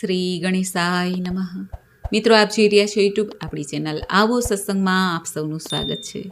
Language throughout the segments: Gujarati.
શ્રી ગણેશાય નમઃ. મિત્રો, આપ જોઈ રહ્યા છો યુટ્યુબ આપણી ચેનલ આવો સત્સંગમાં આપ સૌનું સ્વાગત છે.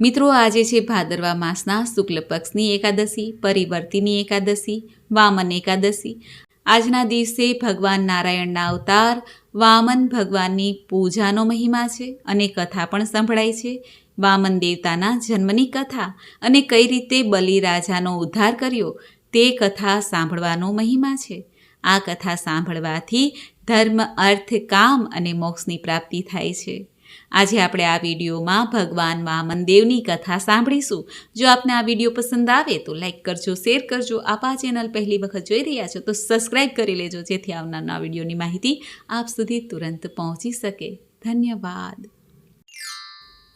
મિત્રો, આજે છે ભાદરવા માસના શુક્લ પક્ષની એકાદશી, પરિવર્તિની એકાદશી, વામન એકાદશી. આજના દિવસે ભગવાન નારાયણના અવતાર, વામન ભગવાનની પૂજાનો મહિમા છે અને કથા પણ સંભળાય છે. વામન દેવતાના જન્મની કથા અને કઈ રીતે બલિરાજાનો ઉદ્ધાર કર્યો તે કથા સાંભળવાનો મહિમા છે. આ કથા સાંભળવાથી ધર્મ, અર્થ, કામ અને મોક્ષની પ્રાપ્તિ થાય છે. આજે આપણે આ વિડીયોમાં ભગવાન વામન દેવની કથા સાંભળીશું. જો આપને આ વીડિયો પસંદ આવે તો લાઈક કરજો, શેર કરજો. આપ આ ચેનલ પહેલી વખત જોઈ રહ્યા છો તો સબસ્ક્રાઈબ કરી લેજો, જેથી આવનારના વિડીયોની માહિતી આપ સુધી તુરંત પહોંચી શકે. ધન્યવાદ.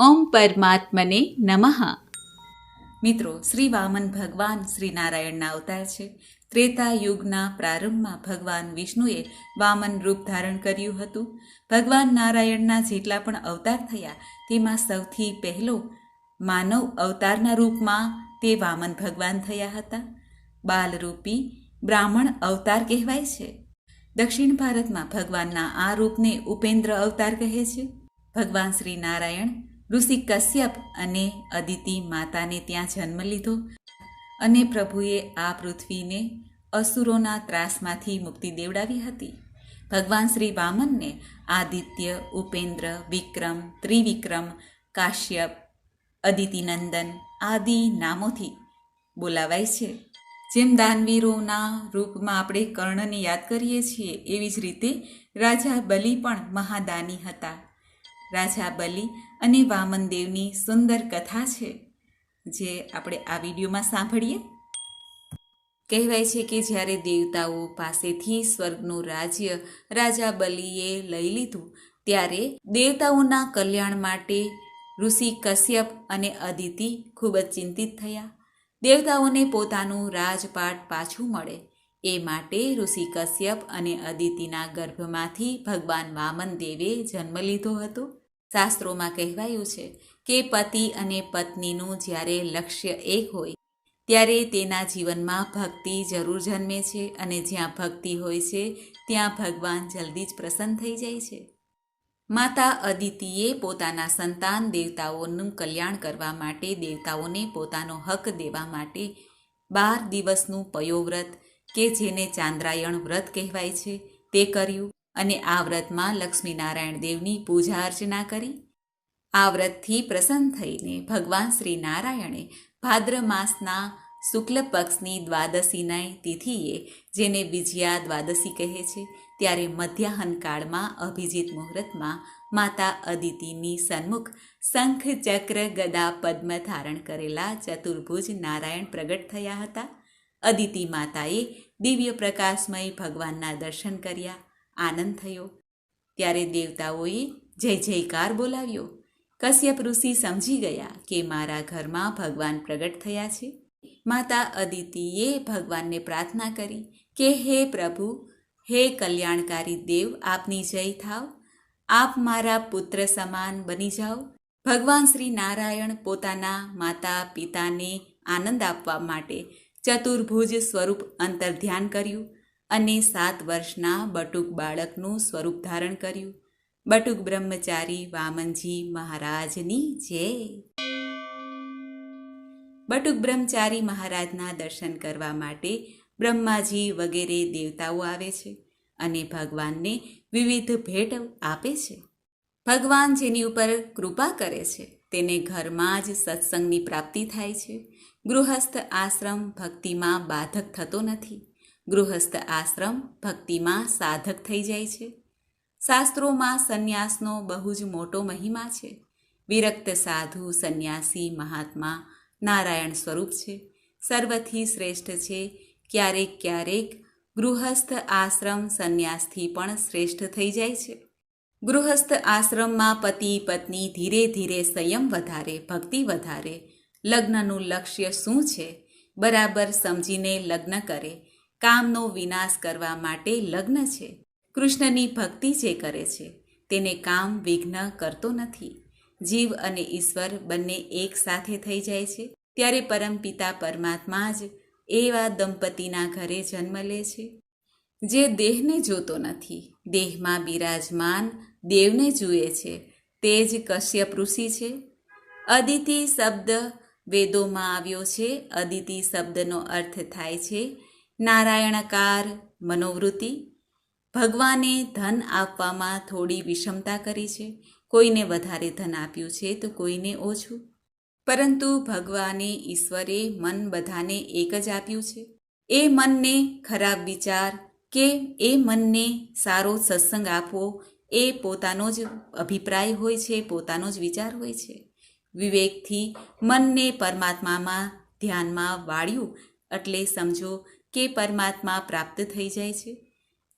ઓમ પરમાત્મને નમઃ. મિત્રો, શ્રી વામન ભગવાન શ્રી નારાયણના અવતાર છે. ત્રેતા યુગના પ્રારંભમાં ભગવાન વિષ્ણુએ વામન રૂપ ધારણ કર્યું હતું. ભગવાન નારાયણના જેટલા પણ અવતાર થયા, તેમાં સૌથી પહેલો માનવ અવતારના રૂપમાં તે વામન ભગવાન થયા હતા. બાલરૂપી બ્રાહ્મણ અવતાર કહેવાય છે. દક્ષિણ ભારતમાં ભગવાનના આ રૂપને ઉપેન્દ્ર અવતાર કહે છે. ભગવાન શ્રી નારાયણ, ઋષિ કશ્યપ અને અદિતિ માતાને ત્યાં જન્મ લીધો. અને પ્રભુએ આ પૃથ્વીને અસુરોના ત્રાસમાંથી મુક્તિ દેવડાવી હતી. ભગવાન શ્રી વામનને આદિત્ય, ઉપેન્દ્ર, વિક્રમ, ત્રિવિક્રમ, કાશ્યપ, અદિતિનંદન આદિ નામોથી બોલાવાય છે. જેમ દાનવીરોના રૂપમાં આપણે કર્ણને યાદ કરીએ છીએ, એવી જ રીતે રાજા બલિ પણ મહાદાની હતા. રાજા બલિ અને વામન દેવની સુંદર કથા છે. જે આપણે આ વિડીયોમાં સાંભળીએ. કહેવાય છે કે જ્યારે દેવતાઓ પાસેથી સ્વર્ગનું રાજ્ય રાજા બલિએ લઈ લીધું, ત્યારે દેવતાઓના કલ્યાણ માટે ઋષિ કશ્યપ અને અદિતિ ખૂબ જ ચિંતિત થયા. દેવતાઓને પોતાનું રાજપાટ પાછું મળે. એ માટે ઋષિ કશ્યપ અને અદિતિના ગર્ભમાંથી ભગવાન વામન દેવે જન્મ લીધો હતો. શાસ્ત્રોમાં કહેવાયું છે કે પતિ અને પત્નીનું જ્યારે લક્ષ્ય એક હોય, ત્યારે તેના જીવનમાં ભક્તિ જરૂર જન્મે છે અને જ્યાં ભક્તિ હોય છે, ત્યાં ભગવાન જલ્દી જ પ્રસન્ન થઈ જાય છે. માતા અદિતિએ પોતાના સંતાન દેવતાઓનું કલ્યાણ કરવા માટે દેવતાઓને પોતાનો હક દેવા માટે બાર દિવસનું પયોવ્રત, કે જેને ચાંદ્રાયણ વ્રત કહેવાય છે, તે કર્યું અને આ વ્રતમાં લક્ષ્મીનારાયણ દેવની પૂજા અર્ચના કરી. આ વ્રતથી પ્રસન્ન થઈને ભગવાન શ્રી નારાયણે ભાદ્ર માસના શુક્લ પક્ષની દ્વાદશીના તિથિએ, જેને વિજયા દ્વાદશી કહે છે, ત્યારે મધ્યાહન કાળમાં અભિજીત મુહૂર્તમાં માતા અદિતિની સન્મુખ શંખ ચક્ર ગદા પદ્મ ધારણ કરેલા ચતુર્ભુજ નારાયણ પ્રગટ થયા હતા. અદિતિ માતાએ દિવ્ય પ્રકાશમય ભગવાનના દર્શન કર્યા, આનંદ થયો. ત્યારે દેવતાઓએ જય જયકાર બોલાવ્યો. કશ્યપ ઋષિ સમજી ગયા કે મારા ઘરમાં ભગવાન પ્રગટ થયા છે. માતા અદિતિએ ભગવાનને પ્રાર્થના કરી કે, હે પ્રભુ, હે કલ્યાણકારી દેવ, આપની જય થાવ. આપ મારા પુત્ર સમાન બની જાઓ. ભગવાન શ્રી નારાયણ પોતાના માતા પિતાને આનંદ આપવા માટે ચતુર્ભુજ સ્વરૂપ અંતર ધ્યાન કર્યું અને સાત વર્ષના બટુક બાળકનું સ્વરૂપ ધારણ કર્યું. બટુક બ્રહ્મચારી વામનજી મહારાજની જય. બટુક બ્રહ્મચારી મહારાજના દર્શન કરવા માટે બ્રહ્માજી વગેરે દેવતાઓ આવે છે અને ભગવાનને વિવિધ ભેટ આપે છે. ભગવાન જેની ઉપર કૃપા કરે છે, તેને ઘરમાં જ સત્સંગની પ્રાપ્તિ થાય છે. ગૃહસ્થ આશ્રમ ભક્તિમાં બાધક થતો નથી. ગૃહસ્થ આશ્રમ ભક્તિમાં સાધક થઈ જાય છે. શાસ્ત્રોમાં સંન્યાસનો બહુ જ મોટો મહિમા છે. વિરક્ત સાધુ સંન્યાસી મહાત્મા નારાયણ સ્વરૂપ છે. સર્વથી શ્રેષ્ઠ છે ક્યારેક ક્યારેક ગૃહસ્થ આશ્રમ સંન્યાસથી પણ શ્રેષ્ઠ થઈ જાય છે. ગૃહસ્થ આશ્રમમાં પતિ પત્ની ધીરે ધીરે સંયમ વધારે, ભક્તિ વધારે. લગ્નનું લક્ષ્ય શું છે? બરાબર સમજીને લગ્ન કરે. કામનો વિનાશ કરવા માટે લગ્ન છે. કૃષ્ણની ભક્તિ જે કરે છે, તેને કામ વિઘ્ન કરતો નથી. જીવ અને ઈશ્વર બંને એક સાથે થઈ જાય છે. ત્યારે પરમપિતા પરમાત્મા જ એવા દંપતીના ઘરે જન્મ લે છે. જે દેહને જોતો નથી, દેહમાં બિરાજમાન દેવને જુએ છે, તે જ કશ્યપ ઋષિ છે. અદિતિ શબ્દ વેદોમાં આવ્યો છે. અદિતિ શબ્દનો અર્થ થાય છે, નારાયણકાર મનોવૃત્તિ. ભગવાને ધન આપવામાં થોડી વિષમતા કરી છે. કોઈને વધારે ધન આપ્યું છે તો કોઈને ઓછું. પરંતુ ભગવાને ઈશ્વરે મન બધાને એક જ આપ્યું છે. એ મનને ખરાબ વિચાર કે એ મનને સારો સત્સંગ આપવો એ પોતાનો જ અભિપ્રાય હોય છે, પોતાનો જ વિચાર હોય છે. વિવેકથી મનને પરમાત્મામાં ધ્યાનમાં વાળ્યું એટલે સમજો કે પરમાત્મા પ્રાપ્ત થઈ જાય છે.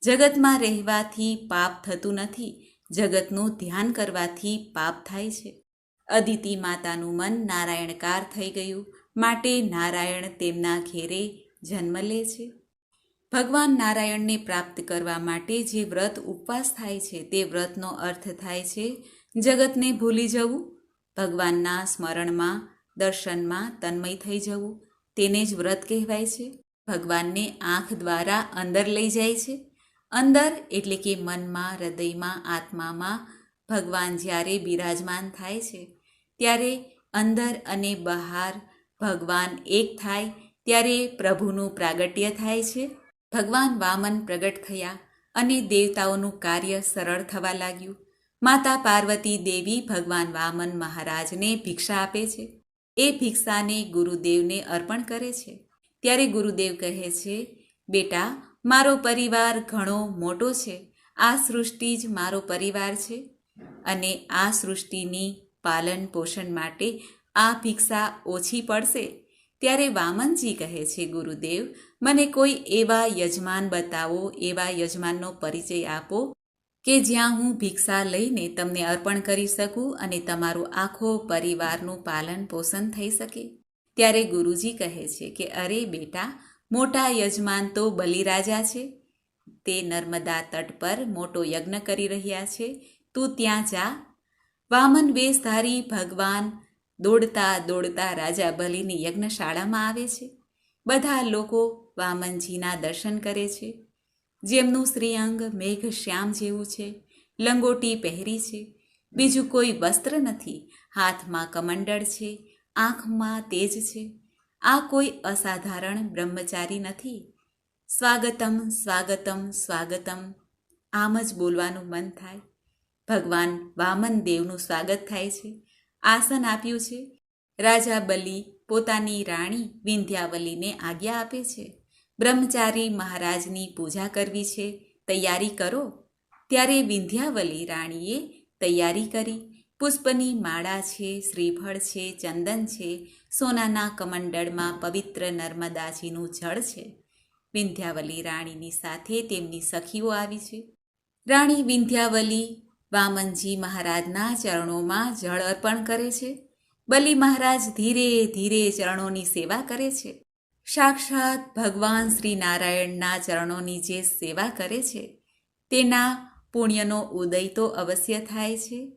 જગતમાં રહેવાથી પાપ થતું નથી, જગતનું ધ્યાન કરવાથી પાપ થાય છે. અદિતિ માતાનું મન નારાયણકાર થઈ ગયું, માટે નારાયણ તેમના ઘેરે જન્મ લે છે. ભગવાન નારાયણને પ્રાપ્ત કરવા માટે જે વ્રત ઉપવાસ થાય છે, તે વ્રતનો અર્થ થાય છે, જગતને ભૂલી જવું, ભગવાનના સ્મરણમાં, દર્શનમાં તન્મય થઈ જવું, તેને જ વ્રત કહેવાય છે. ભગવાનને આંખ દ્વારા અંદર લઈ જાય છે. અંદર એટલે કે મનમાં, હૃદયમાં, આત્મામાં ભગવાન જ્યારે બિરાજમાન થાય છે, ત્યારે અંદર અને બહાર ભગવાન એક થાય, ત્યારે પ્રભુનું પ્રાગટ્ય થાય છે. ભગવાન વામન પ્રગટ થયા અને દેવતાઓનું કાર્ય સરળ થવા લાગ્યું. માતા પાર્વતી દેવી ભગવાન વામન મહારાજને ભિક્ષા આપે છે. એ ભિક્ષાને ગુરુદેવને અર્પણ કરે છે. ત્યારે ગુરુદેવ કહે છે, બેટા મારો પરિવાર ઘણો મોટો છે. આ સૃષ્ટિ જ મારો પરિવાર છે અને આ સૃષ્ટિની પાલન પોષણ માટે આ ભિક્ષા ઓછી પડશે. ત્યારે વામનજી કહે છે, ગુરુદેવ, મને કોઈ એવા યજમાન બતાવો, એવા યજમાનનો પરિચય આપો કે જ્યાં હું ભિક્ષા લઈને તમને અર્પણ કરી શકું અને તમારું આખો પરિવારનું પાલન પોષણ થઈ શકે. ત્યારે ગુરુજી કહે છે કે, અરે બેટા મોટા યજમાન તો બલિરાજા છે. તે નર્મદા તટ પર મોટો યજ્ઞ કરી રહ્યા છે. તું ત્યાં જા. વામન વેશધારી ભગવાન દોડતા દોડતા રાજા બલિની યજ્ઞશાળામાં આવે છે. બધા લોકો વામનજીના દર્શન કરે છે. જેમનું શ્રીઅંગ મેઘ શ્યામ જેવું છે. લંગોટી પહેરી છે. બીજું કોઈ વસ્ત્ર નથી. હાથમાં કમંડળ છે. આંખમાં તેજ છે. આ કોઈ અસાધારણ બ્રહ્મચારી નથી. સ્વાગતમ સ્વાગતમ સ્વાગતમ. આમ જ બોલવાનું મન થાય. ભગવાન વામન દેવનું સ્વાગત થાય છે. આસન આપ્યું છે. રાજા બલિ પોતાની રાણી વિંધ્યાવલીને આજ્ઞા આપે છે. બ્રહ્મચારી મહારાજની પૂજા કરવી છે. તૈયારી કરો. ત્યારે વિંધ્યાવલી રાણીએ તૈયારી કરી. પુષ્પની માળા છે, શ્રીફળ છે, ચંદન છે, સોનાના કમંડળમાં પવિત્ર નર્મદાજીનું જળ છે. વિંધ્યાવલી રાણીની સાથે તેમની સખીઓ આવી છે. રાણી વિંધ્યાવલી વામનજી મહારાજના ચરણોમાં જળ અર્પણ કરે છે. બલિ મહારાજ ધીરે ધીરે ચરણોની સેવા કરે છે. સાક્ષાત ભગવાન શ્રી નારાયણના ચરણોની જે સેવા કરે છે, તેના પુણ્યનો ઉદય તો અવશ્ય થાય છે.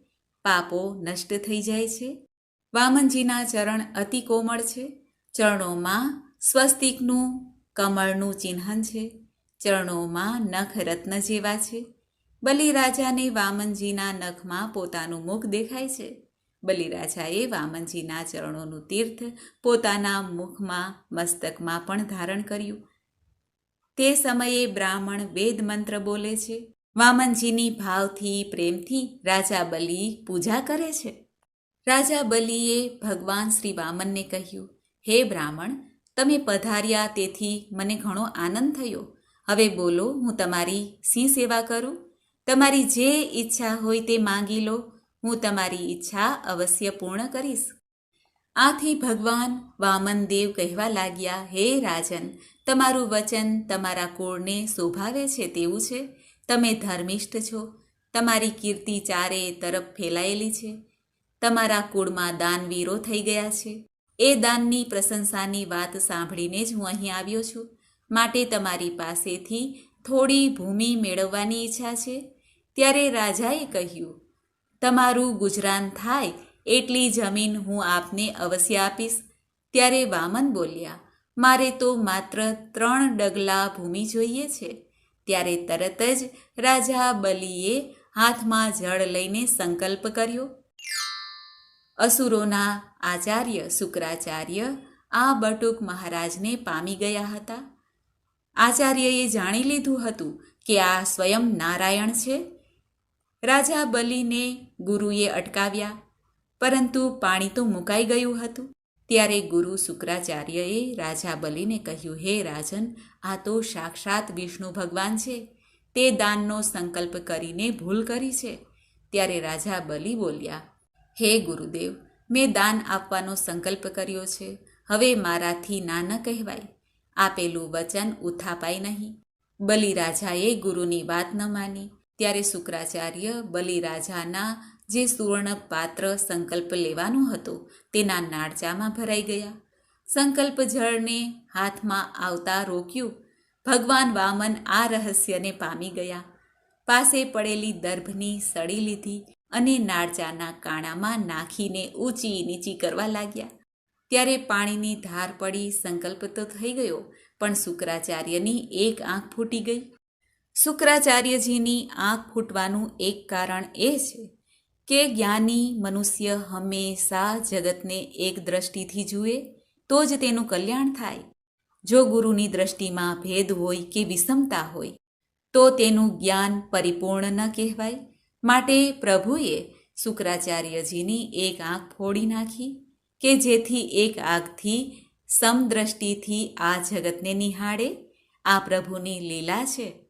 પાપો નષ્ટ થઈ જાય છે. વામનજીના ચરણ અતિ કોમળ છે. ચરણોમાં સ્વસ્તિકનું કમળનું ચિહ્ન છે. ચરણોમાં નખ રત્ન જેવા છે. બલિરાજાને વામનજીના નખમાં પોતાનું મુખ દેખાય છે. બલિરાજાએ વામનજીના ચરણોનું તીર્થ પોતાના મુખમાં, મસ્તકમાં પણ ધારણ કર્યું. તે સમયે બ્રાહ્મણ વેદ મંત્ર બોલે છે. વામનજીની ભાવથી, પ્રેમથી રાજા બલિ પૂજા કરે છે. રાજા બલિએ ભગવાન શ્રી વામનને કહ્યું, હે બ્રાહ્મણ, તમે પધાર્યા તેથી મને ઘણો આનંદ થયો. હવે બોલો, હું તમારી સિંહ સેવા કરું? તમારી જે ઈચ્છા હોય તે માંગી લો. હું તમારી ઈચ્છા અવશ્ય પૂર્ણ કરીશ. આથી ભગવાન વામનદેવ કહેવા લાગ્યા, હે રાજન, તમારું વચન તમારા કુળને શોભાવે છે તેવું છે. તમે ધર્મિષ્ઠ છો. તમારી કીર્તિ ચારે તરફ ફેલાયેલી છે. તમારા કુળમાં દાનવીરો થઈ ગયા છે. એ દાનની પ્રશંસાની વાત સાંભળીને જ હું અહીં આવ્યો છું. માટે તમારી પાસેથી થોડી ભૂમિ મેળવવાની ઈચ્છા છે. ત્યારે રાજાએ કહ્યું, તમારું ગુજરાન થાય એટલી જમીન હું આપને અવશ્ય આપીશ. ત્યારે વામન બોલ્યા, મારે તો માત્ર ત્રણ ડગલા ભૂમિ જોઈએ છે. ત્યારે તરત જ રાજા બલિએ હાથમાં જળ લઈને સંકલ્પ કર્યો. અસુરોના આચાર્ય શુક્રાચાર્ય આ બટુક મહારાજને પામી ગયા હતા. આચાર્યએ જાણી લીધું હતું કે આ સ્વયં નારાયણ છે. રાજા બલિને ગુરુએ અટકાવ્યા, પરંતુ પાણી તો મુકાઈ ગયું હતું. ત્યારે ગુરુ શુક્રાચાર્યએ રાજા બલિને કહ્યું, હે રાજન, આ તો સાક્ષાત વિષ્ણુ ભગવાન છે. તે દાનનો સંકલ્પ કરીને ભૂલ કરી છે. ત્યારે રાજા બલિ બોલ્યા, હે ગુરુદેવ, મેં દાન આપવાનો સંકલ્પ કર્યો છે. હવે મારાથી ના ન કહેવાય. આપેલું વચન ઉથાપાય નહીં. બલિરાજાએ ગુરુની વાત ન માની. ત્યારે શુક્રાચાર્ય બલિરાજાના જે સુવર્ણ પાત્ર સંકલ્પ લેવાનો હતો, તેના નાળચામાં ભરાઈ ગયા. સંકલ્પ જળને હાથમાં આવતા રોક્યું. ભગવાન વામન આ રહસ્યને પામી ગયા. પાસે પડેલી દર્ભની સડી લીધી અને નાળચાના કાણામાં નાખીને ઊંચી નીચી કરવા લાગ્યા. ત્યારે પાણીની ધાર પડી સંકલ્પ તો થઈ ગયો, પણ શુક્રાચાર્યની એક આંખ ફૂટી ગઈ. શુક્રાચાર્યજીની આંખ ફૂટવાનું એક કારણ એ છે કે જ્ઞાની મનુષ્ય હંમેશા જગતને એક દ્રષ્ટિથી જુએ, તો જ તેનું કલ્યાણ થાય. જો ગુરુની દ્રષ્ટિમાં ભેદ હોય કે વિષમતા હોય, તો તેનું જ્ઞાન પરિપૂર્ણ ન કહેવાય. માટે પ્રભુએ શુક્રાચાર્યજીની એક આંખ ફોડી નાખી કે જેથી એક આંખથી સમદ્રષ્ટિથી આ જગતને નિહાળે. આ પ્રભુની લીલા છે.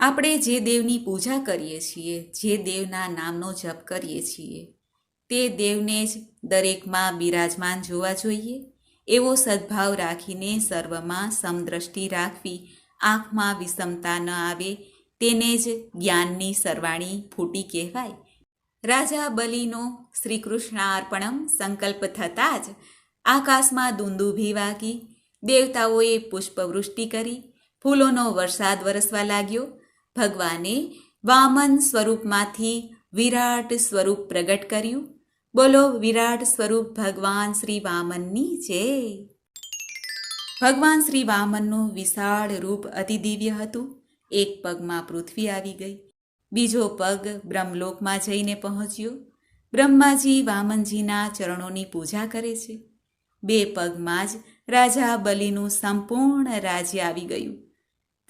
આપણે જે દેવની પૂજા કરીએ છીએ, જે દેવના નામનો જપ કરીએ છીએ, તે દેવને જ દરેકમાં બિરાજમાન જોવા જોઈએ. એવો સદ્ભાવ રાખીને સર્વમાં સમદ્રષ્ટિ રાખવી, આંખમાં વિષમતા ન આવે, તેને જ જ્ઞાનની સરવાણી ફૂટી કહેવાય. રાજા બલિનો શ્રીકૃષ્ણાર્પણમ સંકલ્પ થતાં જ આકાશમાં દુંદુભી વાગી. દેવતાઓએ પુષ્પવૃષ્ટિ કરી. ફૂલોનો વરસાદ વરસવા લાગ્યો. ભગવાને વામન સ્વરૂપમાંથી વિરાટ સ્વરૂપ પ્રગટ કર્યું. બોલો, વિરાટ સ્વરૂપ ભગવાન શ્રી વામનની જય ભગવાન શ્રી વામનનું વિશાળ રૂપ અતિ દિવ્ય હતું. એક પગમાં પૃથ્વી આવી ગઈ. બીજો પગ બ્રહ્મલોકમાં જઈને પહોંચ્યો. બ્રહ્માજી વામનજીના ચરણોની પૂજા કરે છે. બે પગમાં જ રાજા બલિનું સંપૂર્ણ રાજ્ય આવી ગયું.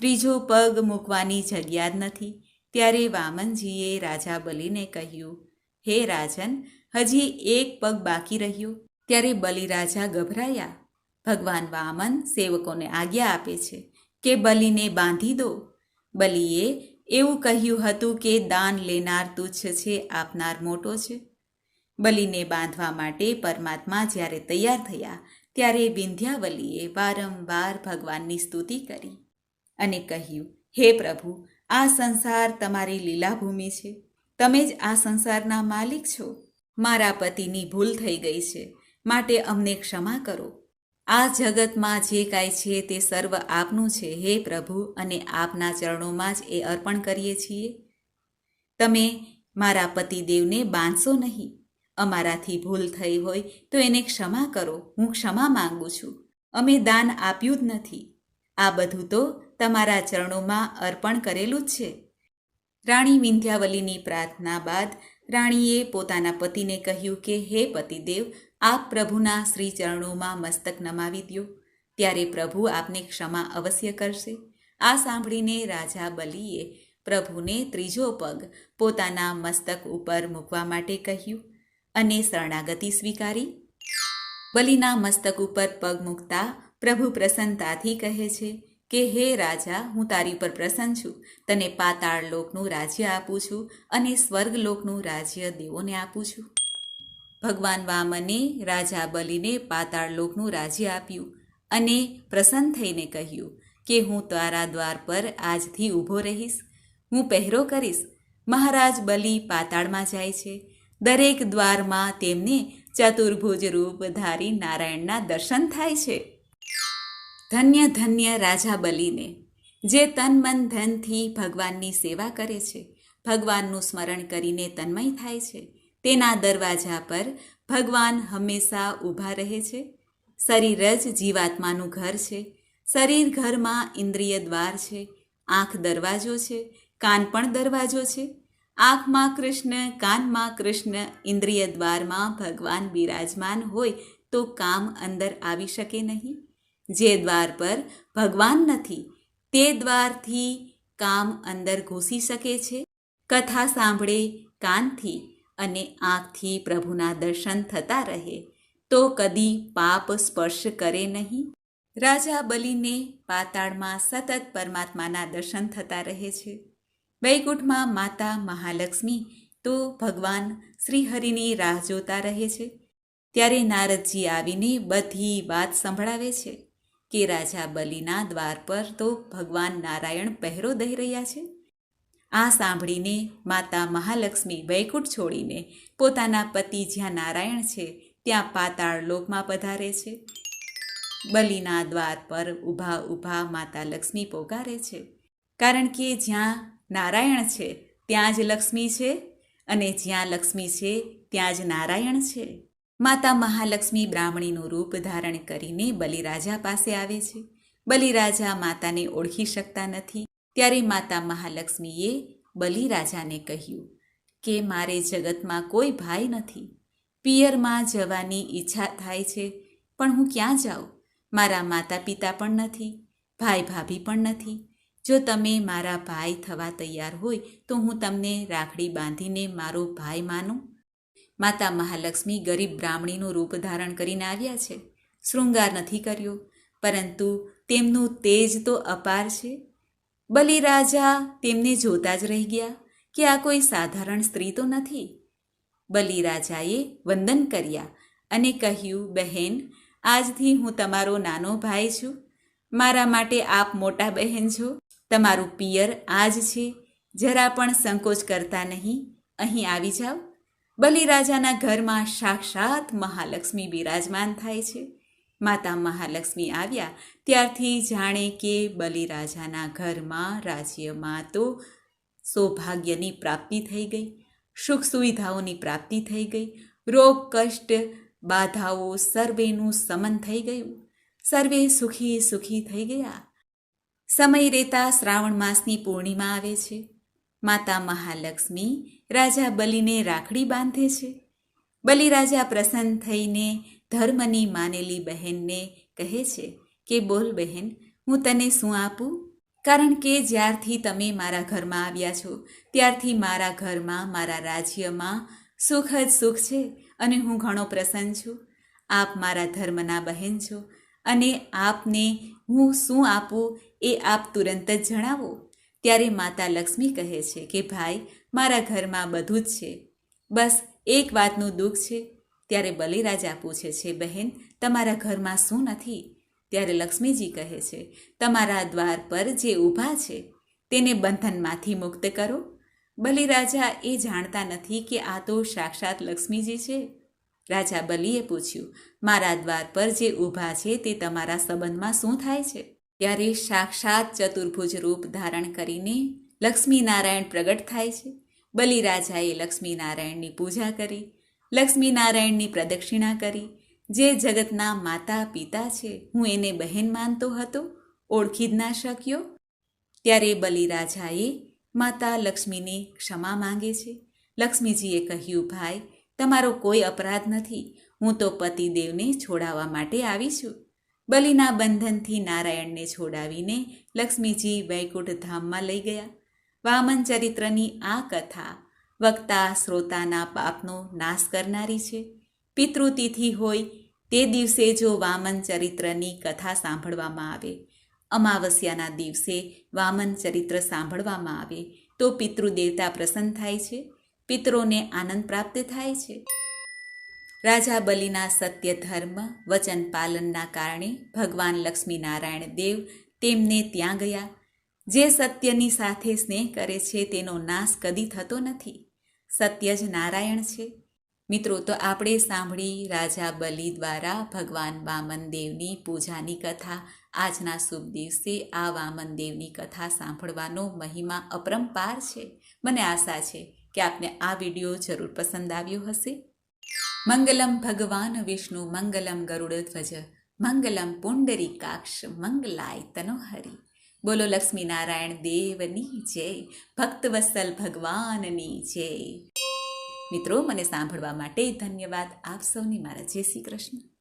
ત્રીજો પગ મૂકવાની જગ્યા જ નથી. ત્યારે વામનજીએ રાજા બલિને કહ્યું, હે રાજન, હજી એક પગ બાકી રહ્યો. ત્યારે બલિરાજા ગભરાયા. ભગવાન વામન સેવકોને આજ્ઞા આપે છે કે બલિને બાંધી દો. બલિએ એવું કહ્યું હતું કે દાન લેનાર તુચ્છ છે, આપનાર મોટો છે. બલિને બાંધવા માટે પરમાત્મા જ્યારે તૈયાર થયા, ત્યારે વિંધ્યાવલીએ વારંવાર ભગવાનની સ્તુતિ કરી. અને કહ્યું, હે પ્રભુ, આ સંસાર તમારી લીલાભૂમિ છે. તમે જ આ સંસારના માલિક છો. મારા પતિની ભૂલ થઈ ગઈ છે. માટે અમને ક્ષમા કરો. આ જગતમાં જે કાંઈ છે તે સર્વ આપનું છે, હે પ્રભુ, અને આપના ચરણોમાં જ એ અર્પણ કરીએ છીએ. તમે મારા પતિદેવને બાંધશો નહીં. અમારાથી ભૂલ થઈ હોય તો એને ક્ષમા કરો. હું ક્ષમા માંગુ છું. અમે દાન આપ્યું જ નથી. આ બધું તો તમારા ચરણોમાં અર્પણ કરેલું જ છે. રાણી વિંધ્યાવલીની પ્રાર્થના બાદ રાણીએ પોતાના પતિને કહ્યું કે, હે પતિદેવ, આપ પ્રભુના શ્રી ચરણોમાં મસ્તક નમાવી દો ત્યારે પ્રભુ આપને ક્ષમા અવશ્ય કરશે. આ સાંભળીને રાજા બલિએ પ્રભુને ત્રીજો પગ પોતાના મસ્તક ઉપર મૂકવા માટે કહ્યું અને શરણાગતિ સ્વીકારી. બલિના મસ્તક ઉપર પગ મૂકતા પ્રભુ પ્રસન્નતાથી કહે છે કે હે રાજા, હું તારી પર પ્રસન્ન છું. તને પાતાળ લોકનું રાજ્ય આપું છું અને સ્વર્ગલોકનું રાજ્ય દેવોને આપું છું. ભગવાન વામને, રાજા બલિને પાતાળ લોકનું રાજ્ય આપ્યું અને પ્રસન્ન થઈને કહ્યું કે હું તારા દ્વાર પર આજથી ઊભો રહીશ. હું પહેરો કરીશ. મહારાજ બલિ પાતાળમાં જાય છે. દરેક દ્વારમાં તેમને ચતુર્ભુજ રૂપ ધારી નારાયણના દર્શન થાય છે. ધન્ય ધન્ય રાજા બલિને, જે તન મન ધનથી ભગવાનની સેવા કરે છે. ભગવાનનું સ્મરણ કરીને તન્મય થાય છે. તેના દરવાજા પર ભગવાન હંમેશા ઊભા રહે છે. શરીર જ જીવાત્માનું ઘર છે. શરીર ઘરમાં ઇન્દ્રિય દ્વાર છે. આંખ દરવાજો છે. કાન પણ દરવાજો છે. આંખમાં કૃષ્ણ, કાનમાં કૃષ્ણ, ઇન્દ્રિય દ્વારમાં ભગવાન બિરાજમાન હોય તો કામ અંદર આવી શકે નહીં. જે દ્વાર પર ભગવાન નથી, તે દ્વારથી કામ અંદર ઘૂસી શકે છે. કથા સાંભળે કાનથી અને આંખથી પ્રભુના દર્શન થતા રહે, તો કદી પાપ સ્પર્શ કરે નહીં. રાજા બલિને પાતાળમાં સતત પરમાત્માના દર્શન થતા રહે છે. વૈકુંઠમાં માતા મહાલક્ષ્મી તો ભગવાન શ્રીહરિની રાહ જોતા રહે છે. ત્યારે નારદજી આવીને બધી વાત સંભળાવે છે. કે રાજા બલિના દ્વાર પર તો ભગવાન નારાયણ પહેરો દઈ રહ્યા છે? આ સાંભળીને માતા મહાલક્ષ્મી વૈકુંઠ છોડીને પોતાના પતિ જ્યાં નારાયણ છે, ત્યાં પાતાળ લોકમાં પધારે છે. બલિના દ્વાર પર ઊભા ઊભા માતા લક્ષ્મી પોકારે છે. કારણ કે જ્યાં નારાયણ છે, ત્યાં જ લક્ષ્મી છે અને જ્યાં લક્ષ્મી છે, ત્યાં જ નારાયણ છે. માતા મહાલક્ષ્મી બ્રાહ્મણીનું રૂપ ધારણ કરીને બલિરાજા પાસે આવે છે. બલિરાજા માતાને ઓળખી શકતા નથી. ત્યારે માતા મહાલક્ષ્મીએ બલિરાજાને કહ્યું, કે મારે જગતમાં કોઈ ભાઈ નથી. પિયરમાં જવાની ઈચ્છા થાય છે, પણ હું ક્યાં જાઉં? મારા માતા પિતા પણ નથી, ભાઈ ભાભી પણ નથી. જો તમે મારા ભાઈ થવા તૈયાર હોય, તો હું તમને રાખડી બાંધીને મારો ભાઈ માનું. માતા મહાલક્ષ્મી ગરીબ બ્રાહ્મણીનું રૂપ ધારણ કરીને આવ્યા છે. શૃંગાર નથી કર્યો, પરંતુ તેમનું તેજ તો અપાર છે. બલિરાજા તેમને જોતા જ રહી ગયા કે આ કોઈ સાધારણ સ્ત્રી તો નથી. બલિરાજાએ વંદન કર્યા અને કહ્યું, બહેન, આજથી હું તમારો નાનો ભાઈ છું. મારા માટે આપ મોટા બહેન છો. તમારું પિયર આજ છે. જરા પણ સંકોચ કરતા નહીં. અહીં આવી જાઓ. બલિરાજાના ઘરમાં સાક્ષાત મહાલક્ષ્મી બિરાજમાન થાય છે. માતા મહાલક્ષ્મી આવ્યા ત્યારથી જાણે કે બલિરાજાના ઘરમાં રાજ્યમાં તો સૌભાગ્યની પ્રાપ્તિ થઈ ગઈ, સુખ સુવિધાઓની પ્રાપ્તિ થઈ ગઈ, રોગ, કષ્ટ, બાધાઓ સર્વેનું સમન થઈ ગયું. સર્વે સુખી સુખી થઈ ગયા. સમય રહેતા શ્રાવણ માસની પૂર્ણિમા આવે છે. માતા મહાલક્ષ્મી રાજા બલિને રાખડી બાંધે છે. બલિરાજા પ્રસન્ન થઈને ધર્મની માનેલી બહેનને કહે છે કે, બોલ બહેન, હું તને શું આપું? કારણ કે જ્યારથી તમે મારા ઘરમાં આવ્યા છો, ત્યારથી મારા ઘરમાં, મારા રાજ્યમાં સુખ જ સુખ છે અને હું ઘણો પ્રસન્ન છું. આપ મારા ધર્મના બહેન છો અને આપને હું શું આપું એ આપ તુરંત જ જણાવો. ત્યારે માતા લક્ષ્મી કહે છે કે, ભાઈ મારા ઘરમાં બધું જ છે. બસ એક વાતનું દુઃખ છે. ત્યારે બલિરાજા પૂછે છે, બહેન, તમારા ઘરમાં શું નથી? ત્યારે લક્ષ્મીજી કહે છે, તમારા દ્વાર પર જે ઊભા છે, તેને બંધનમાંથી મુક્ત કરો. બલિરાજા એ જાણતા નથી કે આ તો સાક્ષાત લક્ષ્મીજી છે. રાજા બલિએ પૂછ્યું, મારા દ્વાર પર જે ઊભા છે, તે તમારા સંબંધમાં શું થાય છે? ત્યારે સાક્ષાત ચતુર્ભુજ રૂપ ધારણ કરીને લક્ષ્મીનારાયણ પ્રગટ થાય છે. બલિરાજાએ લક્ષ્મીનારાયણની પૂજા કરી, લક્ષ્મીનારાયણની પ્રદક્ષિણા કરી, જે જગતના માતા પિતા છે, હું એને બહેન માનતો હતો, ઓળખી જ ના શક્યો? ત્યારે બલિરાજાએ માતા લક્ષ્મીની ક્ષમા માંગે છે. લક્ષ્મીજીએ કહ્યું, ભાઈ, તમારો કોઈ અપરાધ નથી. હું તો પતિદેવને છોડાવવા માટે આવી છું. બલિના બંધનથી નારાયણને છોડાવીને લક્ષ્મીજી વૈકુંઠ ધામમાં લઈ ગયા. વામન ચરિત્રની આ કથા વક્તા શ્રોતાના પાપનો નાશ કરનારી છે. પિતૃતિથિ હોય તે દિવસે જો વામન ચરિત્રની કથા સાંભળવામાં આવે, અમાવસ્યાના દિવસે વામન ચરિત્ર સાંભળવામાં આવે, તો પિતૃદેવતા પ્રસન્ન થાય છે, પિતરોને આનંદ પ્રાપ્ત થાય છે. રાજા બલિના સત્ય ધર્મ, વચન પાલનના કારણે ભગવાન લક્ષ્મીનારાયણ દેવ તેમને ત્યાં ગયા. જે સત્યની સાથે સ્નેહ કરે છે, તેનો નાશ કદી થતો નથી. સત્ય જ નારાયણ છે. મિત્રો, તો આપણે સાંભળી રાજા બલિ દ્વારા ભગવાન વામનદેવની પૂજાની કથા. આજના શુભ દિવસે આ વામનદેવની કથા સાંભળવાનો મહિમા અપરંપાર છે. મને આશા છે કે આપને આ વીડિયો જરૂર પસંદ આવ્યો હશે. મંગલમ ભગવાન વિષ્ણુ, મંગલમ ગરુડ ધ્વજ, મંગલમ પુંડરીકાક્ષ, મંગલાય તનોહરી. બોલો લક્ષ્મીનારાયણ દેવની જય ભક્તવત્સલ ભગવાનની જય. મિત્રો, મને સાંભળવા માટે ધન્યવાદ. આપ સૌની મારા જય શ્રી કૃષ્ણ.